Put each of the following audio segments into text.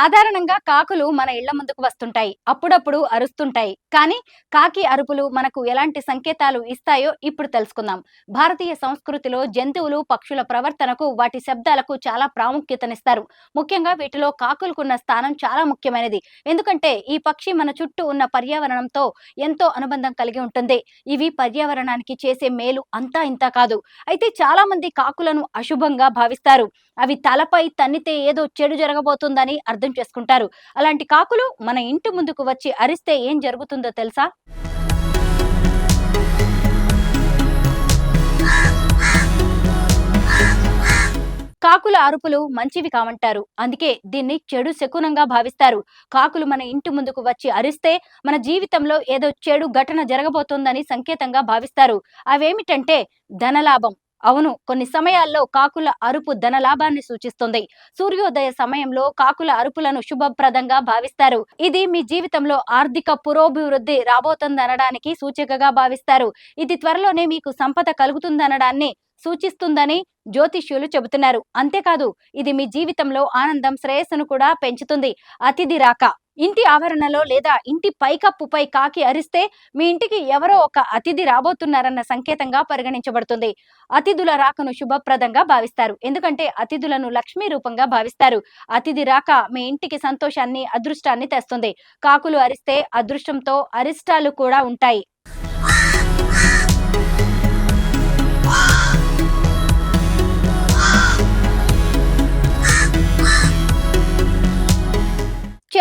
సాధారణంగా కాకులు మన ఇళ్ళ ముందుకు వస్తుంటాయి. అప్పుడప్పుడు అరుస్తుంటాయి. కానీ కాకి అరుపులు మనకు ఎలాంటి సంకేతాలు ఇస్తాయో ఇప్పుడు తెలుసుకుందాం. భారతీయ సంస్కృతిలో జంతువులు పక్షుల ప్రవర్తనకు వాటి శబ్దాలకు చాలా ప్రాముఖ్యతనిస్తారు. ముఖ్యంగా వీటిలో కాకులకున్న స్థానం చాలా ముఖ్యమైనది. ఎందుకంటే ఈ పక్షి మన చుట్టూ ఉన్న పర్యావరణంతో ఎంతో అనుబంధం కలిగి ఉంటుంది. ఇవి పర్యావరణానికి చేసే మేలు అంతా ఇంత కాదు. అయితే చాలా మంది కాకులను అశుభంగా భావిస్తారు. అవి తలపై తన్నితే ఏదో చెడు జరగబోతుందని అర్థం చేసుకుంటారు. అలాంటి కాకులు మన ఇంటి ముందుకు వచ్చి అరిస్తే ఏం జరుగుతుందో తెలుసా? కాకుల అరుపులు మంచివి కావంటారు అందుకే దీన్ని చెడు శకునంగా భావిస్తారు. కాకులు మన ఇంటి ముందుకు వచ్చి అరిస్తే మన జీవితంలో ఏదో చెడు ఘటన జరగబోతోందని సంకేతంగా భావిస్తారు. అవేమిటంటే ధనలాభం. అవును కొన్ని సమయాల్లో కాకుల అరుపు ధనలాభాన్ని సూచిస్తుంది. సూర్యోదయ సమయంలో కాకుల అరుపులను శుభప్రదంగా భావిస్తారు. ఇది మీ జీవితంలో ఆర్థిక పురోభివృద్ధి రాబోతుందనడానికి సూచికగా భావిస్తారు. ఇది త్వరలోనే మీకు సంపద కలుగుతుందనడాన్ని సూచిస్తుందని జ్యోతిష్యులు చెబుతున్నారు. అంతేకాదు ఇది మీ జీవితంలో ఆనందం శ్రేయస్సును కూడా పెంచుతుంది. అతిథి రాక. ఇంటి ఆవరణలో లేదా ఇంటి పైకప్పుపై కాకి అరిస్తే మీ ఇంటికి ఎవరో ఒక అతిథి రాబోతున్నారన్న సంకేతంగా పరిగణించబడుతుంది. అతిథుల రాకను శుభప్రదంగా భావిస్తారు. ఎందుకంటే అతిథులను లక్ష్మీ రూపంగా భావిస్తారు. అతిథి రాక మీ ఇంటికి సంతోషాన్ని అదృష్టాన్ని తెస్తుంది. కాకులు అరిస్తే అదృష్టంతో అరిష్టాలు కూడా ఉంటాయి.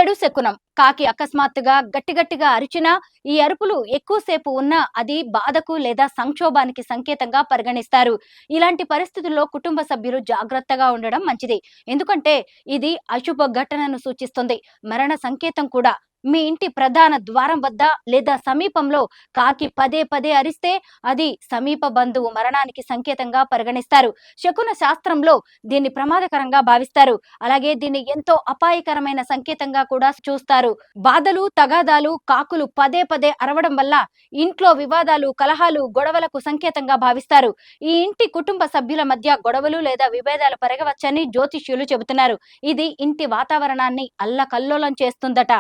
చెడు శకునం కాకి అకస్మాత్తుగా గట్టిగట్టిగా అరిచినా ఈ అరుపులు ఎక్కువసేపు ఉన్నా అది బాధకు లేదా సంక్షోభానికి సంకేతంగా పరిగణిస్తారు. ఇలాంటి పరిస్థితుల్లో కుటుంబ సభ్యులు జాగ్రత్తగా ఉండడం మంచిది. ఎందుకంటే ఇది అశుభ ఘటనను సూచిస్తుంది. మరణ సంకేతం కూడా మీ ఇంటి ప్రధాన ద్వారం వద్ద లేదా సమీపంలో కాకి పదే పదే అరిస్తే అది సమీప బంధువు మరణానికి సంకేతంగా పరిగణిస్తారు. శకున శాస్త్రంలో దీన్ని ప్రమాదకరంగా భావిస్తారు. అలాగే దీన్ని ఎంతో అపాయకరమైన సంకేతంగా కూడా చూస్తారు. బాధలు తగాదాలు కాకులు పదే పదే అరవడం వల్ల ఇంట్లో వివాదాలు కలహాలు గొడవలకు సంకేతంగా భావిస్తారు. ఈ ఇంటి కుటుంబ సభ్యుల మధ్య గొడవలు లేదా విభేదాలు పెరగవచ్చని జ్యోతిష్యులు చెబుతున్నారు. ఇది ఇంటి వాతావరణాన్ని అల్లకల్లోలం చేస్తుందట.